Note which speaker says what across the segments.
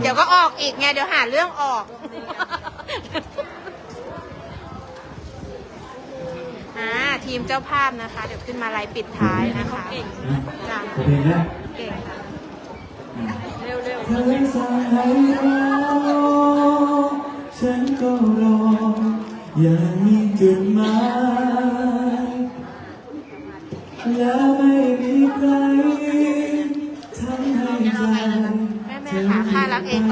Speaker 1: เดี๋ยวก็ออกอีกไงเดี๋ยวหาเรื่องออกอ่าทีมเจ้าภาพนะคะ เดี๋ยวขึ้นมาไลฟ์ปิดท้ายนะคะจ้ะ
Speaker 2: โอเคนะ
Speaker 1: เก่งค่ะ
Speaker 2: เร็วเร็วเธอสั่งให้รอฉันก็รออย่างมีจุดหมายและไม่มีใคร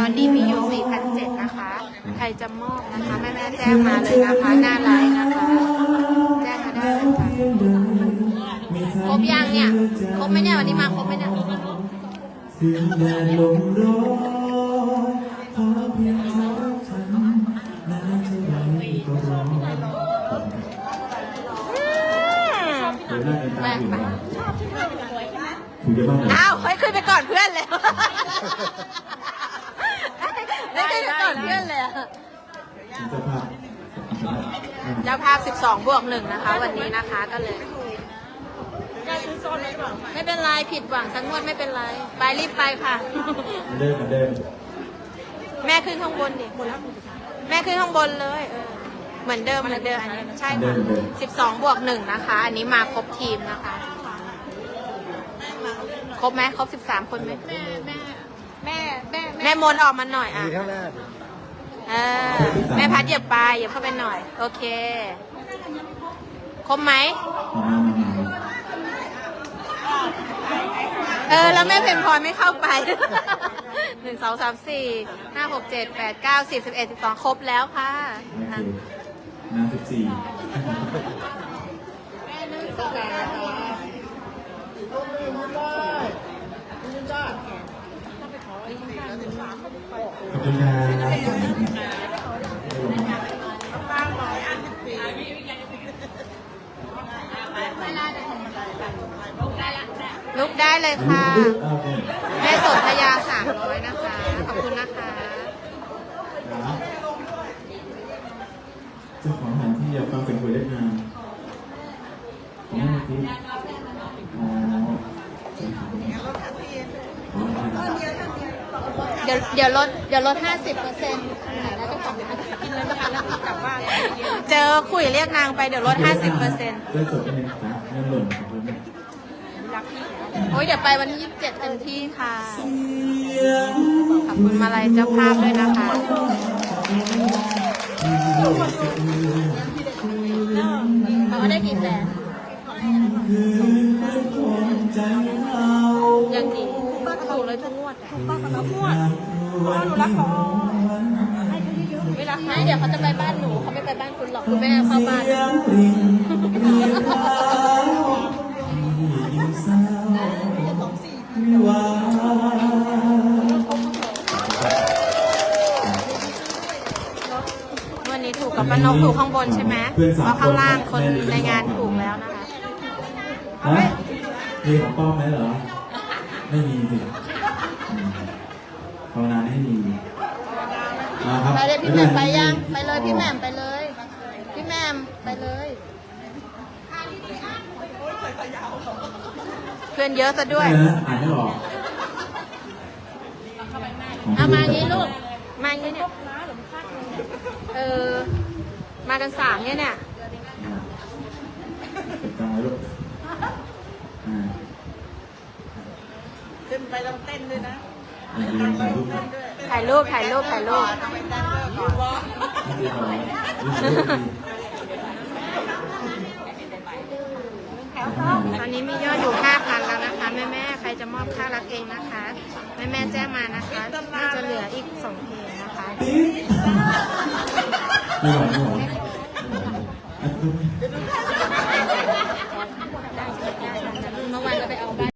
Speaker 1: ค่ารักเองตอนนี้มีอยู่4,007นะคะ ใครจะมอบนะคะ แม่แม่แจ้งมาเลยนะคะ หน้าไลน์นะคะ แจ้งมาได้เลยค่ะครบยังเนี่ย ครบไหมเนี่ยวันนี้มาครบไหมเนี่ย
Speaker 2: ถึงแดดลมร้อนขอเพียงเธอฉันนานเท่าไรก็รอเดี๋ยวหน้าเอ็นตาอยู่นะถูกจะบ้างไหม
Speaker 1: อ้าวเฮ้ยขึ้นไปก่อนเพื่อนเลยได้ขึ้นไปก่อนเพื่อนเลยอะ
Speaker 2: เจ้าภาพ
Speaker 1: เจ้าภาพ 12 บวกหนึ่งนะคะ วันนี้นะคะก็เลยไม่เป็นไรผิดหวังสักงวดไม่เป็นไร ไปรีบไปค่ะ
Speaker 2: เดินเหมือนเดิม
Speaker 1: แม่ขึ้นข้างบนดิแม่ขึ้นข้างบนเลยเออเหมือนเดิมเหมือนเดิมอันนี้ใช่ค่ะ12 บวกหนึ่งนะคะ อันนี้มาครบทีมนะคะ ครบไหมครบ 13 คนไหมแม่แม่แม่แม่แม่มนต์ออกมาหน่อยอะ
Speaker 3: มีข้างหน้าดิ
Speaker 1: เออแม่พัดเหยียบไปเหยียบเข้าไปหน่อย โอเคครบไหม
Speaker 2: มามามา
Speaker 1: เออ แล้วแม่เพนพลอยไม่เข้าไปหนึ่งสองสามสี่ห้าหกเจ็ดแปดเก้าสิบสิบเอ็ดสิบสองครบแล้วค่ะ
Speaker 2: โอเคน้ำสิบสี่ขอบคุณครับ
Speaker 1: ลุกได้เลยค่ะ
Speaker 2: โอเค
Speaker 1: แม่สนธยาสามร้อยนะคะ ขอบคุณนะคะ
Speaker 2: ครับเจ้าของสถานที่อยากฟังเสียงคุยเล่นงานของแม่พี่อ๋ออ๋อได้ครับ
Speaker 1: เดี๋ยวเดี๋ยวลดเดี๋ยวลดห้าสิบเปอร์เซ็นต์ แล้วก็กลับบ้านกินแล้วนะคะแล้วกลับบ้านเจอคุยเรียกนางไปเดี๋ยวลดห้าสิบเปอร์เซ็นต์
Speaker 2: เล่นสดกันเลยนะเงินหล่นของเพื่อน
Speaker 1: โอ้ยเดี๋ยวไปวันที่ยี่สิบเจ็ดเต็มที่ค่ะขอบคุณมาลัยเจ้าภาพด้วยนะคะเขาได้กี่แสน
Speaker 2: ใจเอา
Speaker 1: ยังดีถูกเลยทุกงวดอะ
Speaker 2: วันที่หวน
Speaker 1: ไม่รัก ไม่เดี๋ยวเขาจะไปบ้านหนูเขาไม่ไปบ้านคุณหรอกคุณแม่เข้าบ้าน
Speaker 2: เสียงริงเรียกแล้วที่ยิ่งเศร้าวิวา
Speaker 1: วันนี้ถูกกับป้านกถูกข้างบนใช่ไหมเพราะข้างล่างคนในงานถูกแล้วนะคะ
Speaker 2: ฮะมีของป้อมไหมเหรอ ไม่มีสิอืมภาวนาไม่ให้มีมาครับ
Speaker 1: ไปเลยพี่แหม่มไปยังไปเลย พี่แหม่มไปเลย พี่แหม่มไปเลยเพื่อนเยอะซะด้วย
Speaker 2: ไม่นะอ่านไม่ออก
Speaker 1: เอามางี้ลูก มางี้เนี่ยเออ มากันสามเนี่ยเนี่ย
Speaker 2: เก็บตังค์ไว้ลูกอ่า
Speaker 4: ขึ้นไปต้องเต้นด้วยนะ
Speaker 2: อย่าลืมถ่ายรูปนะ
Speaker 1: ถ่ายรูปถ่ายรูปถ่ายรูป
Speaker 4: ทำไมเต้นด้วยก่อน
Speaker 2: ไม่ได้อกรู้สึกดี
Speaker 1: ตอนนี้มียอดอยู่ 5,000 แล้วนะคะ แม่แม่ใครจะมอบค่ารักเองนะคะ แม่แม่แจ้งมานะคะน่าจะเหลืออีก 2 เพลงนะคะ
Speaker 2: ไม่ไหวไม่ไหวไม่ไหว